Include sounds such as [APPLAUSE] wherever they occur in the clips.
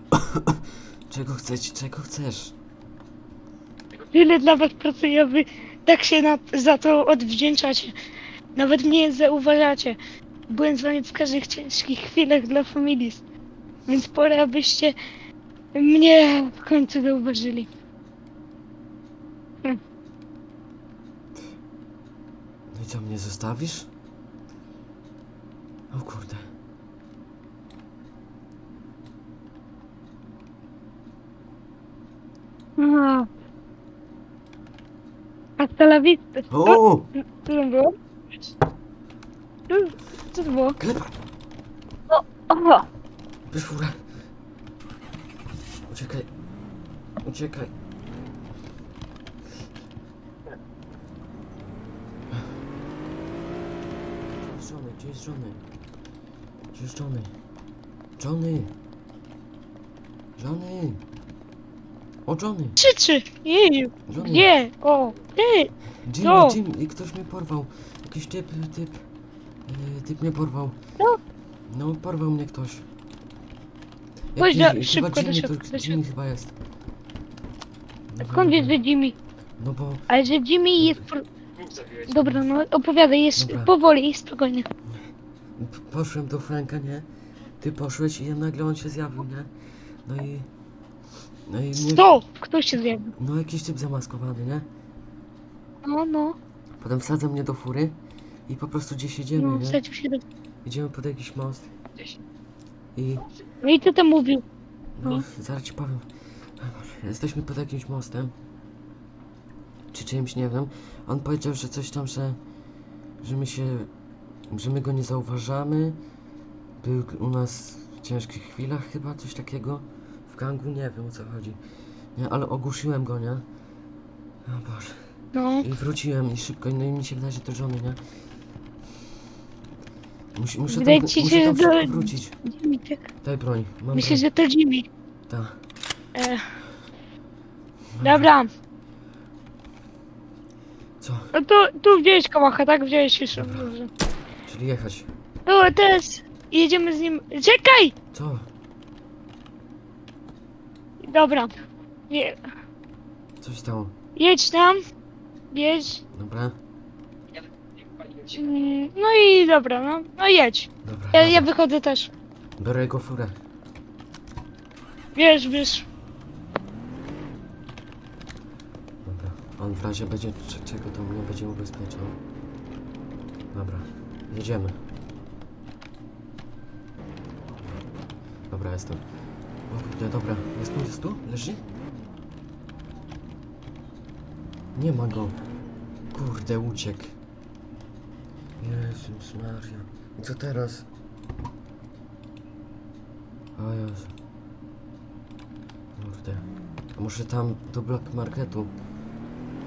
[COUGHS] Czego chcesz? Czego chcesz? Tyle dla was pracuję, a wy tak się na, za to odwdzięczacie. Nawet mnie nie zauważacie. Byłem z wami w każdych ciężkich chwilach dla Familis. Więc pora, abyście mnie w końcu zauważyli. No i co, mnie zostawisz? O kurde. A. Hasta la vista. O! Co to było? Co- Co to było? Gleba! O! Bierz furę! Uciekaj. Uciekaj. Jest żony? Gdzie jest żony? Gdzie jest żony? Johnny! Johnny! O, Johnny! Krzyczy! Jeju! Johnny! Gdzie? O! Ty! Jimmy, Co? Jimmy, ktoś mnie porwał. Jakiś typ, typ. Yy, typ mnie porwał. Co? No, porwał mnie ktoś. Chodź Jakiś- do- chyba szybko do Jimmy, środka, to do Jimmy środka. chyba jest. No, Skąd wiesz, że Jimmy? No bo Ale że Jimmy jest... Pro... Dobra, no opowiadaj, jest Dobra. powoli i spokojnie. p- poszłem do Franka, nie? Ty poszłeś i nagle on się zjawił, nie? No i... No i mnie... Co? Kto się zjawił? No jakiś typ zamaskowany, nie? No, no, Potem wsadza mnie do fury i po prostu gdzieś jedziemy, no, nie? wsadził się do... Idziemy pod jakiś most. I... No i co tam mówił? No, No. zaraz ci powiem. Jesteśmy pod jakimś mostem. Czy czymś, nie wiem. On powiedział, że coś tam, że... Że my się... Że my go nie zauważamy. Był u nas w ciężkich chwilach chyba, coś takiego. W gangu, nie wiem o co chodzi. Nie, ale ogłuszyłem go, nie? O Boże. No, I wróciłem i szybko, no i mi się wydaje, że to żony, nie? Musi, muszę Wydaje tam, ci muszę się, tam że- szybko wrócić. Jimmy, tak. Daj broń. Mam Myślę, broń. że to Jimmy. Tak. E, dobra, Co? no to tu wziąłeś kałacha, tak? Wziąłeś już. Dobrze. Czyli jechać. No, teraz jedziemy z nim... Czekaj! Co? Dobra. Je, Co się stało? jedź tam. Jedź. Dobra? Mm, No i dobra, no. No jedź. Dobra. Ja, ja dobra. wychodzę też. Biorę jego furę. Wiesz, wiesz. Dobra. On w razie będzie cze- czego to mnie będzie ubezpieczał. Dobra. Jedziemy. Dobra, jestem. O kurde, dobra. Jest tu, jest tu? Leży? Nie ma go. Kurde, uciekł. Jezus Maria. I co teraz? O Jezu. Kurde. A może tam do Black Marketu?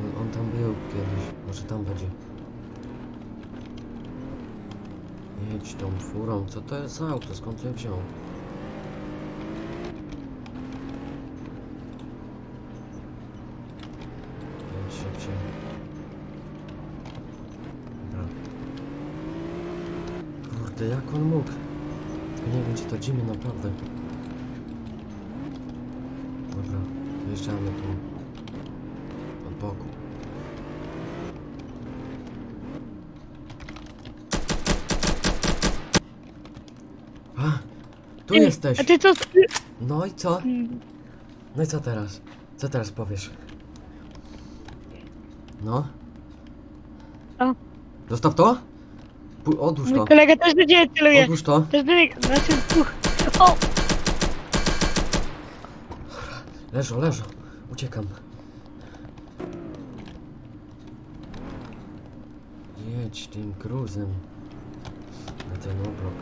On, on tam był kiedyś. Może tam będzie. Jedź tą furą. Co to jest za auto? Skąd je wziął? Jedź szybciej. Dobra. Kurde, jak on mógł? Nie wiem, czy to Jimmy naprawdę. Dobra, wjeżdżamy tu. Od boku. A! Tu jesteś! A ty co? No i co? Mm, No i co teraz? Co teraz powiesz? No? Co? Zostaw to? Pu- odłóż Mój to. kolega też do ciebie celuje. Odłóż to. Też do niego. Znaczy, uch. O! Leżą, leżą. Uciekam. Jedź tym gruzem. Na ten oblok.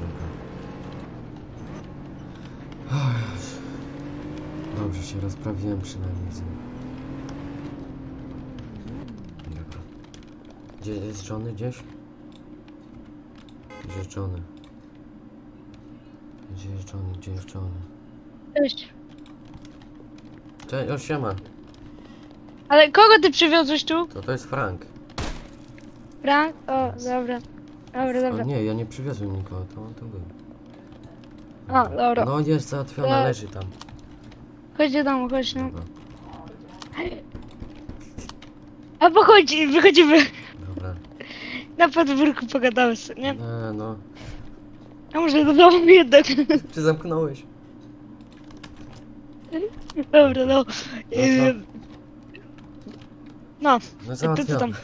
Dobra. O Jezu. Dobrze się rozprawiłem przynajmniej z nim. Dobra. Gdzie jest żony gdzieś? Gdzie jest Johnny? Gdzie jest Johnny? Gdzie jest Johnny? Cześć. Cześć, o siema. Ale kogo ty przywiozłeś tu? To to jest Frank. Frank? O, dobra. Dobra, dobra. nie, ja nie przywiozłem nikogo, to on tu był. A, dobra. No jest załatwiona, Tak. leży tam. Chodź do domu, chodź no. Dobra, A pochodzi, wychodzimy. dobra. Na podwórku pogadamy sobie, nie? E, no. A może do domu jednak. Czy zamknąłeś? Dobra, no. Ym, No, No to co tam? załatwione.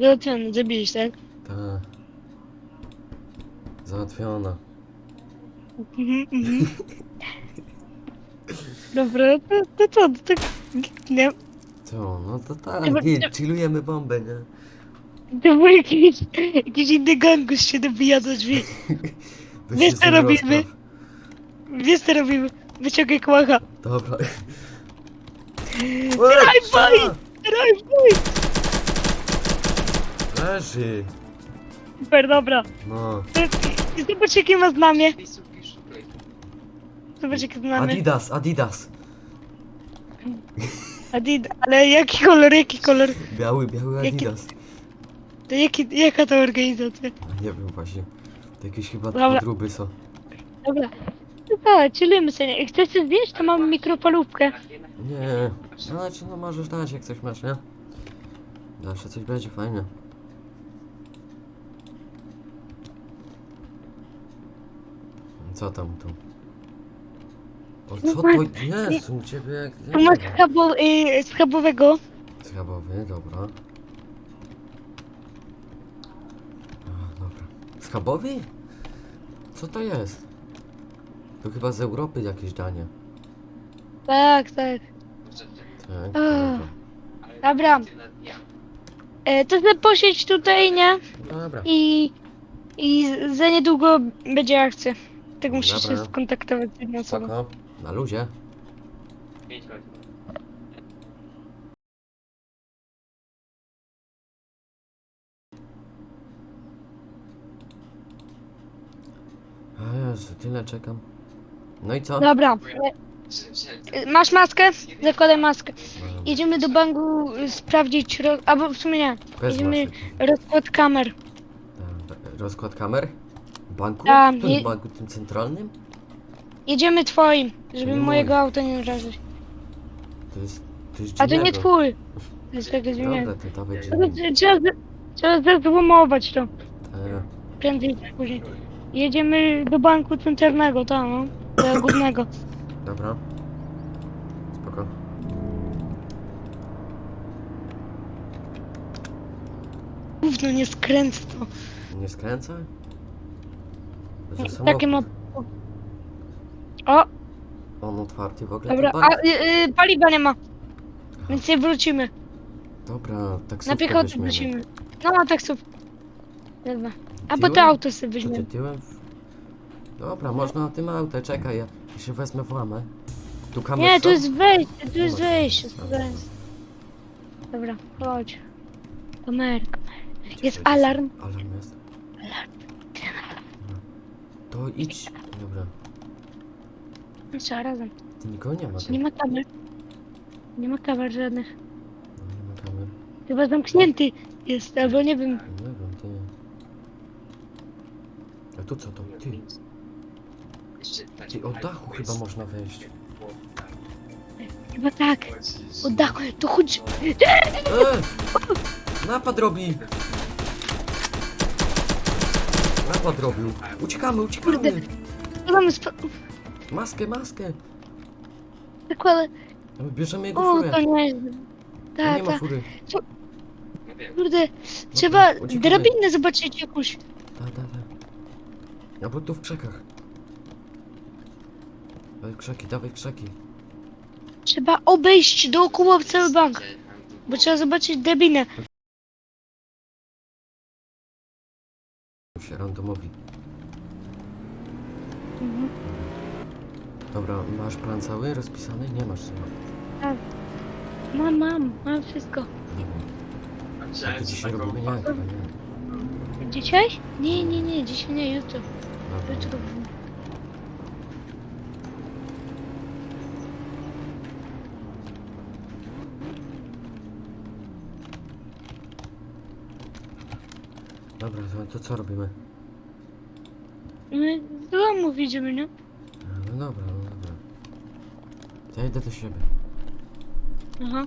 Załatwiony, zabiłeś, tak? Tak. Załatwiona. Mhm, mhm. [LAUGHS] Dobra, to, to co, to tak... Nie, Co? No to tak, git, chillujemy bombę, nie? to był jakiś, jakiś inny gangus się dobija do drzwi. [LAUGHS] Wiesz, co robimy? Wiesz co robimy? Wyciągaj kłacha. Dobra. [LAUGHS] Daj, strzela! boj! Raj, bój! Leży. Super, dobra. No. Zobacz jakie ma znamie. Zobacz jakie znamie. Adidas, Adidas. Adidas. Ale jaki kolor, jaki kolor? Biały, biały Jaki- Adidas. To jaki, jaka to organizacja? Nie wiem właśnie. To jakieś chyba Dobra. podróby są. Dobra. Tak, chillimy sobie. Chcesz coś zjeść? To mamy mikrofalówkę. Nie. No znaczy no możesz dać jak coś masz, nie? Zawsze coś będzie fajne. Co tam tu? O No co to jest u ciebie jak... To masz schabo, y, schabowego. Schabowy, dobra. A, dobra. Schabowy? Co to jest? To chyba z Europy jakieś danie. Tak, tak. Tak, dobra. E, to sobie posiedź tutaj, nie? Dobra. I, i za niedługo będzie akcja. Tak musisz się Dobra. skontaktować z jedną osobą. Spoko. Na luzie. A Jezu, tyle czekam. No i co? Dobra. E, Masz maskę? Zakładaj maskę. Jedziemy do banku y, sprawdzić, ro... albo w sumie nie, Bez jedziemy masek. rozkład kamer. Dobra. Rozkład kamer? W banku? Tak, W tym je- banku tym centralnym? Jedziemy twoim, żeby nie mojego auta nie narazić. To jest... To jest A to nie twój. [LAUGHS] To jest tego. Dobra, to dawaj No. Trzeba, z- trzeba zezłomować to. E, Prędzej czy później. Jedziemy do banku centralnego, tam, no. Do [COUGHS] głównego. Dobra. Spoko. Gówno, nie skręc to. Nie skręcaj? To jest Takie samochód. O, On otwarty w ogóle dobra, ten a bank? y, y, paliwa nie ma. Więc nie wrócimy. Dobra, taksówkę Na piechotę weźmiemy. wrócimy. No, a tak słów. Dobra. A bo to Tyłem? auto sobie ty weźmiemy. tyłem? Dobra, można na tym auto, czekaj, ja się wezmę w łamę. Tu kamer Nie, tu jest wejście, tu jest wejście. spokojnie. Dobra, chodź. Kamer, kamer. Jest alarm. Alarm jest. To idź. Dobra. Trzeba razem. Nikogo nie ma tu. Nie ma kamer. Nie ma kamer żadnych. No, nie ma kamer. Chyba zamknięty jest, albo nie wiem. Nie wiem, ty. A tu co to? Ty. Ty, od dachu chyba można wejść. Chyba tak. Od dachu. To chodź. Eee! Napad robi! Napad robił. Uciekamy, uciekamy! Kurde. Mamy sp... Maskę, maskę! zakładę. Bierzemy jego O, furę. to nie jest. Tu Tak, nie ma tak. fury. Kurde. Trzeba uciekamy. drabinę zobaczyć jakąś. Da, da, da. Albo tu w krzakach. Dawaj krzaki, dawaj krzaki. Trzeba obejść dookoła cały bank. Bo trzeba zobaczyć drabinę. się randomowi. Dobra, masz plan cały rozpisany? Nie masz chyba. Mam, mam, mam wszystko. Nie wiem. A to dzisiaj robimy? Nie, chyba nie. Dzisiaj? Nie, nie, nie, dzisiaj nie, jutro. Dobra. Jutro. Dobra, to, to co robimy? My do domu idziemy, nie? A, No dobra, no dobra. To ja idę do siebie. Aha.